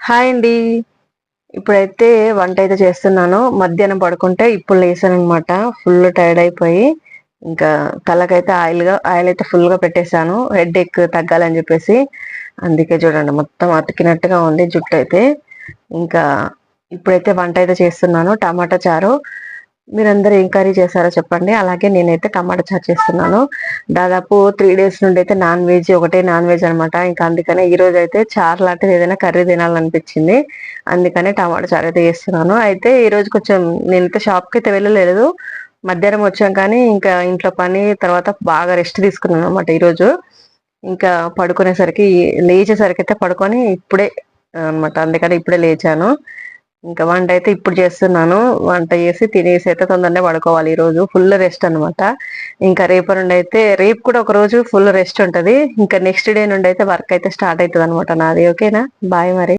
Hi అండి. ఇప్పుడైతే వంట అయితే చేస్తున్నాను. మధ్యాహ్నం పడుకుంటే ఇప్పుడు లేసాను అనమాట ఫుల్ టైర్డ్ అయిపోయి ఇంకా తలకైతే ఆయిల్గా ఆయిల్ అయితే ఫుల్గా పెట్టేశాను. హెడ్ ఎక్ తగ్గాలని చెప్పేసి అందుకే చూడండి మొత్తం అతికినట్టుగా ఉంది జుట్టు అయితే. ఇంకా ఇప్పుడైతే వంట అయితే చేస్తున్నాను. టమాటా చారు మీరందరూ ఏం కర్రీ చేశారో చెప్పండి. అలాగే నేనైతే టమాటా చారు చేస్తున్నాను. దాదాపు త్రీ డేస్ నుండి అయితే నాన్ వెజ్ ఒకటే నాన్ వెజ్ అనమాట ఇంకా అందుకనే ఈ రోజు అయితే చారు లాంటిది ఏదైనా కర్రీ తినాలనిపించింది. అందుకనే టమాటా చారు అయితే చేస్తున్నాను. అయితే ఈ రోజు కొంచెం నేనైతే షాప్కి అయితే వెళ్ళలేదు. మధ్యాహ్నం వచ్చాం కానీ ఇంకా ఇంట్లో పని తర్వాత బాగా రెస్ట్ తీసుకున్నాను అనమాట ఈరోజు ఇంకా పడుకునేసరికి లేచేసరికి అయితే పడుకొని ఇప్పుడే అనమాట అందుకని ఇప్పుడే లేచాను. ఇంకా వంట అయితే ఇప్పుడు చేస్తున్నాను. వంట చేసి తినేసి అయితే తొందరనే పడుకోవాలి ఈ రోజు ఫుల్ రెస్ట్ అనమాట ఇంకా రేపు నుండి అయితే రేపు కూడా ఒక రోజు ఫుల్ రెస్ట్ ఉంటది. ఇంకా నెక్స్ట్ డే నుండి అయితే వర్క్ అయితే స్టార్ట్ అవుతుంది అనమాట నాది ఓకేనా బాయ్ మరి.